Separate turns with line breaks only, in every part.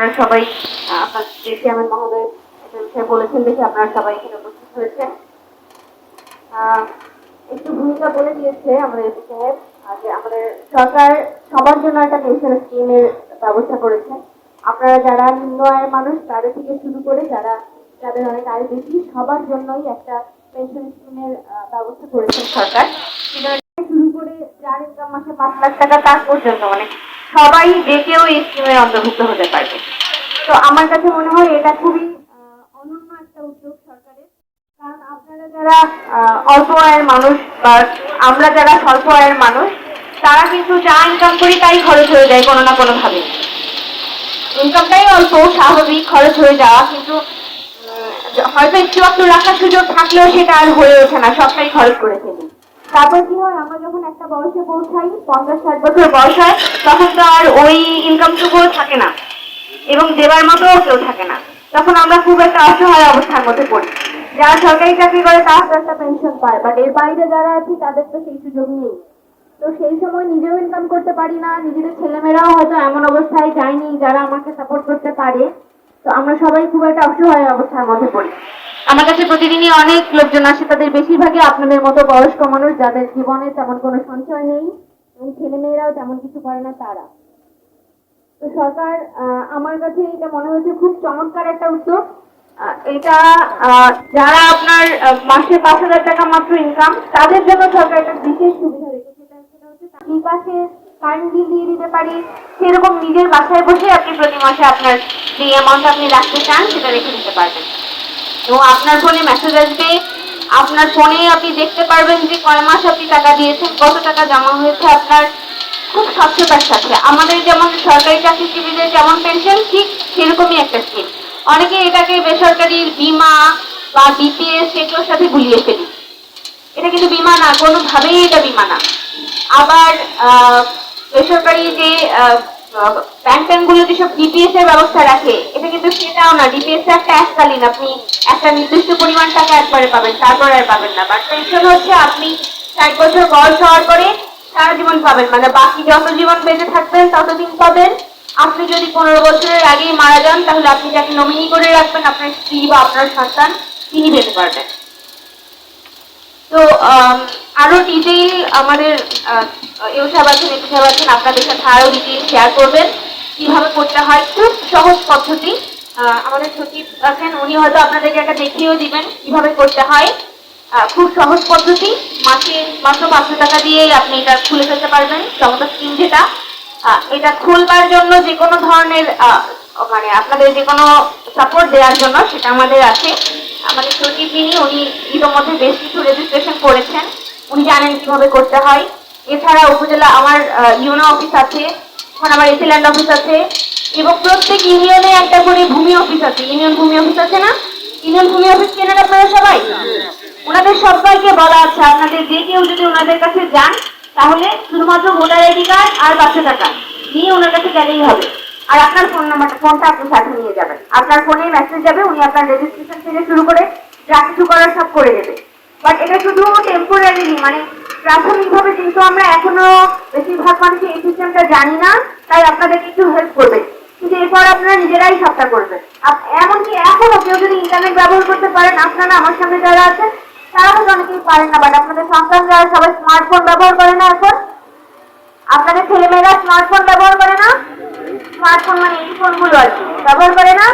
আপনারা সবাই মহোদয় বলেছেন দেখে আপনারা সবাই এখানে উপস্থিত হয়েছেন। একটু ভূমিকা বলে দিয়েছে আমাদের যে আমাদের সরকার সবার জন্য একটা পেনশন স্কিমের ব্যবস্থা করেছে। আপনারা যারা নিম্ন আয়ের মানুষ, তাদের থেকে শুরু করে যারা, যাদের অনেক আয় বেশি, সবার জন্যই একটা পেনশন স্কিমের ব্যবস্থা করেছেন সরকার। শুরু করে যার ইনকাম মাসে পাঁচ লাখ টাকা, তার পর্যন্ত মানে সবাই যে এই স্কিমের অন্তর্ভুক্ত হতে পারবে। তো আমার কাছে মনে হয় এটা খুবই অনন্য একটা উদ্যোগ সরকারের। কারণ আপনারা যারা অল্প আয়ের মানুষ বা আমরা যারা স্বল্প আয়ের মানুষ, তারা কিন্তু যা ইনকাম করি তাই খরচ হয়ে যায় কোনো না কোনোভাবে। ইনকামটাই অল্প, স্বাভাবিক খরচ হয়ে যাওয়া, কিন্তু হয়তো একটু একটু রাখার সুযোগ থাকলেও সেটা আর হয়ে ওঠে না, সবটাই খরচ করে ফেলি। তারপর কি হয়, আমরা যখন একটা বয়সে পৌঁছাই, পঞ্চাশ, ষাট বছর বয়স হয়, তখন তো আর ওই ইনকামটুকুও থাকে না। এবং দেবার মতো কেউ থাকে না। তখন আমরা খুব একটা অসহায় অবস্থার মধ্যে পড়ি। যারা সরকারি চাকরি করে তারা তো একটা পেনশন পায় বাট এর বাইরে যারা আছে, তাদের তো সেই সুযোগ নেই। তো সেই সময় নিজেও ইনকাম করতে পারি না, নিজেদের ছেলেমেয়েরাও হয়তো এমন অবস্থায় যায়নি, যারা আমাকে সাপোর্ট করতে পারে। তো আমরা সবাই খুব একটা অসহায় অবস্থার মধ্যে পড়ি। আমার কাছে প্রতিদিনই অনেক লোকজন আসে, তাদের বেশিরভাগই আপনাদের মতো বয়স্ক মানুষ, যাদের জীবনে তেমন কোনো সঞ্চয় নেই, এবং ছেলেমেয়েরাও তেমন কিছু করে না তারা। তো সরকার আমার কাছে এটা মনে হয়েছে খুব চমৎকার একটা উদ্যোগ। এটা যারা আপনার মাসে পাঁচ হাজার টাকা মাত্র ইনকাম তাদের জন্য সরকার একটা বিশেষ সুবিধা রেখেছে। সেটা হচ্ছে হচ্ছে বিকাশে কারেন্ট বিল দিয়ে দিতে পারি। সেরকম নিজের বাসায় বসে আপনি প্রতি মাসে আপনার যে অ্যামাউন্ট আপনি রাখতে চান, সেটা রেখে দিতে পারবেন। এবং আপনার ফোনে মেসেজ আসবে। আপনার ফোনে আপনি দেখতে পারবেন যে কয় মাস আপনি টাকা দিয়েছেন, কত টাকা জমা হয়েছে আপনার। খুব স্বচ্ছতার সাথে। আমাদের যেমন সরকারি চাকরিজীবীদের যেমন পেনশন ঠিক সেরকমই একটা স্কিম অনেকে এটাকে বেসরকারি বীমা বা বিপিএস সেগুলোর সাথে গুলিয়ে ফেলি। এটা কিন্তু বীমা না, কোনোভাবেই এটা বীমা না। আবার বেসরকারি যে ব্যাংক ট্যাঙ্কগুলো যেসব ডিপিএস ব্যবস্থা রাখে? এটা কিন্তু না একটা এককালীন, আপনি একটা নির্দিষ্ট পরিমাণ টাকা একবারে পাবেন, তারপর আর পাবেন না। বাট হচ্ছে আপনি বছর পরে সারা জীবন পাবেন মানে বাকি যত জীবন বেঁচে থাকবেন, ততদিন পাবেন। আপনি যদি পনেরো বছরের আগেই মারা যান, তাহলে আপনি যাকে নমিনি করে রাখবেন, আপনার স্ত্রী বা আপনার সন্তান, তিনি পেতে পারবেন। তো আম, আরও ডিটেইল আমাদের সাহেব আছেন সাহেব আছেন আপনাদের সাথে আরও ডিটেইল শেয়ার করবেন কীভাবে করতে হয় খুব সহজ পদ্ধতি। আমাদের সচিব আছেন উনি হয়তো আপনাদেরকে একটা দেখিয়েও দিবেন কীভাবে করতে হয়। খুব সহজ পদ্ধতি মাসে মাত্র পাঁচশো টাকা দিয়েই আপনি এটা খুলে ফেলতে পারবেন চমৎকার স্কিম যেটা। এটা খুলবার জন্য যে কোনো ধরনের মানে আপনাদের যে কোনো সাপোর্ট দেওয়ার জন্য সেটা আমাদের আছে। আমাদের সচিব যিনি উনি ইতিমধ্যে বেশ কিছু রেজিস্ট্রেশন করেছেন। উনি জানেন কীভাবে করতে হয়। এছাড়া উপজেলা আমার ইউনো অফিস আছে, এখন আমার এসিল্যান্ড অফিস আছে, এবং প্রত্যেক ইউনিয়নে একটা করে ভূমি অফিস আছে। ইউনিয়ন ভূমি অফিস আছে না? ইউনিয়ন ভূমি অফিস চেনেন আপনারা সবাই? ওনাদের সবাইকে বলা আছে। আপনাদের যে কেউ যদি ওনাদের কাছে যান, তাহলে শুধুমাত্র ভোটার আইডি কার্ড আর পাঁচশো টাকা নিয়ে ওনার কাছে গেলেই হবে। আর আপনার ফোন নাম্বারটা ফোনটা আপনি সাথে নিয়ে যাবেন। আপনার ফোনে মেসেজ যাবে, উনি আপনার রেজিস্ট্রেশন থেকে শুরু করে যা কিছু করার সব করে দেবে। বাট এটা শুধু টেম্পোরারি মানে প্রাথমিকভাবে কিন্তু আমরা এখনও বেশিরভাগ মানুষই এই সিস্টেমটা জানি না, তাই আপনাদেরকে একটু হেল্প করবে। কিন্তু এরপর আপনারা নিজেরাই সবটা করবেন। এমনকি এখনও কেউ যদি ইন্টারনেট ব্যবহার করতে পারেন, আপনারা আমার সামনে যারা আছেন তারা হয়তো অনেকেই পারেন না বাট আপনাদের সন্তান যারা, সবাই স্মার্টফোন ব্যবহার করে না এখন। আপনাদের ছেলেমেয়েরা স্মার্টফোন ব্যবহার করে না। স্মার্টফোন মানে এই ফোনগুলো আর কি। ব্যবহার করে না,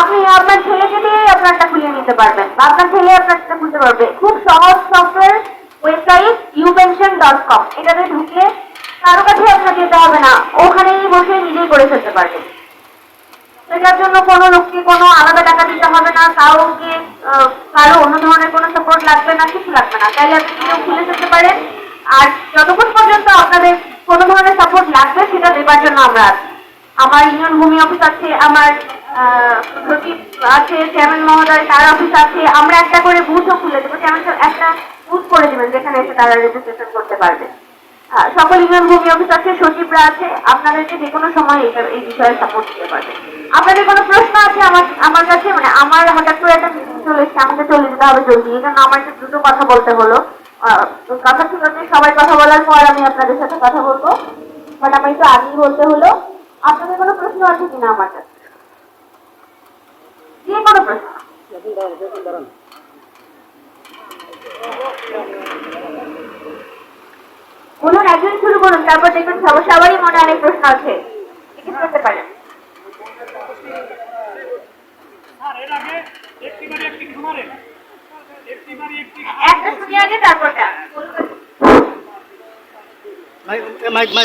আপনি আপনার ছেলেকে দিয়ে আপনারটা খুলে নিতে পারবেন বা আপনার ছেলে আপনারটা খুলতে পারবে। খুব সহজ software website upension dot com এটাতে ঢুকলে কারও কাছে আপনার যেতে হবে না, ওখানেই বসে নিজেই করে ফেলতে পারবেন। সেটার জন্য কোনো লোককে কোনো আলাদা টাকা দিতে হবে না, কাউকে কারও অন্য ধরনের কোনো সাপোর্ট লাগবে না, কিছু লাগবে না। তাইলে আপনি নিজেও খুলে ফেলতে পারেন। আর যতক্ষণ পর্যন্ত আপনাদের কোনো ধরনের সাপোর্ট লাগবে, সেটা দেবার জন্য আমরা আছি। আমার ইউনিয়ন ভূমি অফিস আছে, আমার সচিব আছে, চেয়ারম্যান মহোদয়, তার অফিস আছে। আমরা একটা করে বুথও খুলে দেবো। চেয়ারম্যান সাহেব একটা বুথ করে দেবেন, যেখানে এসে তারা রেজিস্ট্রেশন করতে পারবে। সকল ইউনিয়ন ভূমি অফিস আছে, সচিবরা আছে। আপনাদেরকে যে কোনো সময় এটা এই বিষয়ে সাপোর্ট দিতে পারবে। আপনাদের কোনো প্রশ্ন আছে আমার আমার কাছে? মানে আমার হঠাৎ করে একটা মিটিং চলে এসেছে, আমাকে চলে যেতে হবে জলদি। এই জন্য আমার একটু দ্রুত কথা বলতে হলো। কথা যে সবাই কথা বলার পর আমি আপনাদের সাথে কথা বলব। বাট আমার একটু আগেই বলতে হলো আপনাদের কোনো প্রশ্ন আছে কিনা আমার কাছে? প্রশ্ন। বলুন একজন শুরু করুন তারপর দেখবেন সবার সবারই মনে অনেক প্রশ্ন আছে। জিজ্ঞেস করতে পারেন।
আর এর আগে একটি
শুনি আগে তারপরটা।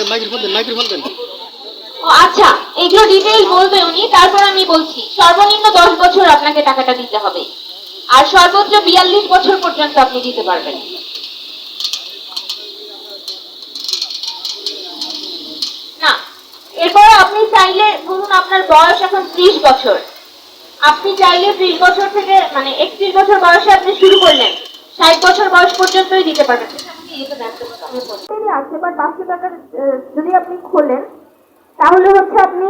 মাইক্রোফোন দেন মাইক্রোফোন দেন।
আচ্ছা এগুলো ডিটেইল বলবে উনি, তারপর আমি বলছি, সর্বনিম্ন দশ বছর আপনাকে টাকাটা দিতে হবে। আর সর্বোচ্চ বিয়াল্লিশ বছর পর্যন্ত আপনি দিতে পারবেন। না, এরপর আপনি চাইলে ধরুন আপনার বয়স এখন ত্রিশ বছর। আপনি চাইলে ত্রিশ বছর থেকে মানে একত্রিশ বছর বয়সে আপনি শুরু করলেন। ষাট বছর বয়স পর্যন্তই দিতে পারবেন।
আছে বাট পাঁচশো টাকার যদি আপনি খোলেন তাহলে হচ্ছে আপনি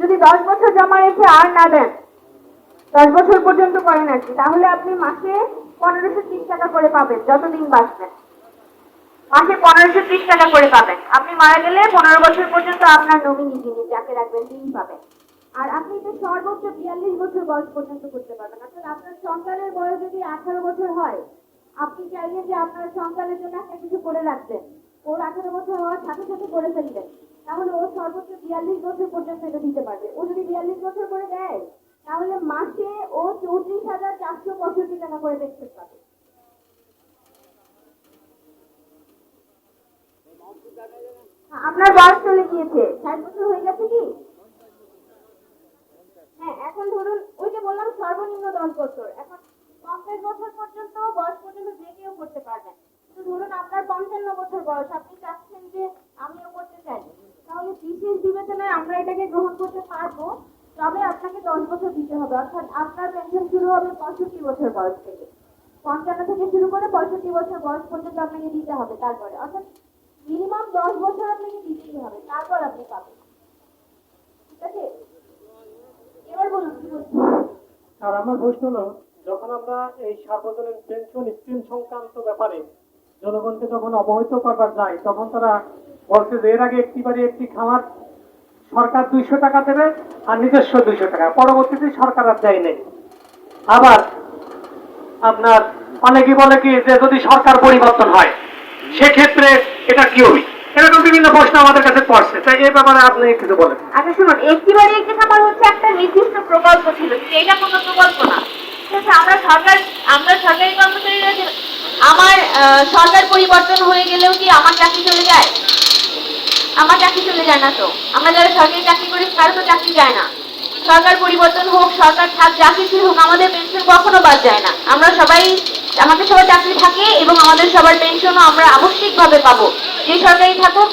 যদি দশ বছর জমা রেখে আর না দেন, দশ বছর পর্যন্ত করেন আর কি তাহলে আপনি মাসে পনেরোশো ত্রিশ টাকা করে পাবেন, যতদিন বাঁচবেন। মাসে পনেরোশো ত্রিশ টাকা করে পাবেন। আপনি মারা গেলে পনেরো বছর পর্যন্ত আপনার নমিনি যিনি, যাকে রাখবেন তিনি পাবেন। আর আপনি এটা সর্বোচ্চ বিয়াল্লিশ বছর বয়স পর্যন্ত করতে পারবেন। অর্থাৎ আপনার সন্তানের বয়স যদি আঠারো বছর হয়, আপনি চাইলেন যে আপনার সন্তানের জন্য একটা কিছু করে রাখবেন। ওর আঠারো বছর হওয়ার সাথে সাথে করে ফেলবেন তাহলে ও সর্বোচ্চ বিয়াল্লিশ বছর পর্যন্ত এটা দিতে পারবে। ও যদি বিয়াল্লিশ বছর করে দেয়, তাহলে মাসে ও চৌত্রিশ হাজার চারশো পঁয়ষট্টি টাকা করে দেখতে পাবে। আপনার বয়স চলে গিয়েছে। ষাট বছর হয়ে গেছে কি? হ্যাঁ এখন ধরুন, ওই যে বললাম সর্বনিম্ন দশ বছর। এখন পঞ্চাশ বছর পর্যন্ত, বয়স পর্যন্ত যে কেউ করতে পারবেন তো ধরুন আপনার পঞ্চান্ন বছর বয়স, আপনি চাচ্ছেন যে আমিও করতে চাই। তাহলে বিশেষ বিবেচনায় আমরা এটাকে গ্রহণ করতে পারব, তবে আপনাকে দশ বছর দিতে হবে, অর্থাৎ আপনার পেনশন শুরু হবে পঁয়ষট্টি বছর বয়স থেকে। পঞ্চান্ন থেকে শুরু করে পঁয়ষট্টি বছর বয়স পর্যন্ত আপনাকে দিতে হবে তারপরে। অর্থাৎ মিনিমাম দশ বছর আপনাকে দিতেই হবে, তারপর আপনি পাবেন। ঠিক আছে? এবার বলুন
আর আমার প্রশ্ন হলো, যখন আমরা এই সার্বজনীন পেনশন স্কিম সংক্রান্ত ব্যাপারে জনগণকে যখন অবহিত করবার যাই তখন তারা বলছে যে, এর আগে একটি বাড়ি, একটি খামার, সরকার দুইশো টাকা দেবে আর নিজস্ব দুইশো টাকা। পরবর্তীতে সরকার আর দেয় নেই। আবার আপনার অনেকে বলে কি যে, যদি সরকার পরিবর্তন হয়, সেক্ষেত্রে এটা কি হবে? এরকম বিভিন্ন প্রশ্ন আমাদের কাছে পড়ছে। তাই এই ব্যাপারে আপনি কিছু বলেন।
আচ্ছা শুনুন, একটি বাড়ি, একটি খামার হচ্ছে একটা নির্দিষ্ট প্রকল্প ছিল এটা কোনো প্রকল্প না। আমরা সরকার, আমরা সরকারি কর্মচারীরা
আমার সরকার পরিবর্তন হয়ে গেলেও কি আমার চাকরি চলে যায়? আমার চাকরি চলে যায় না তো। আমরা যারা সরকারি চাকরি করি, তারা তো চাকরি যায় না। সরকার পরিবর্তন হোক, সরকার থাক, যা কিছু হোক, আমাদের পেনশন কখনো বাদ যায় না। আমরা সবাই, আমাদের সবার চাকরি থাকে এবং আমাদের সবার পেনশনও আমরা আবশ্যিকভাবে পাবো। যে সরকারি থাকুক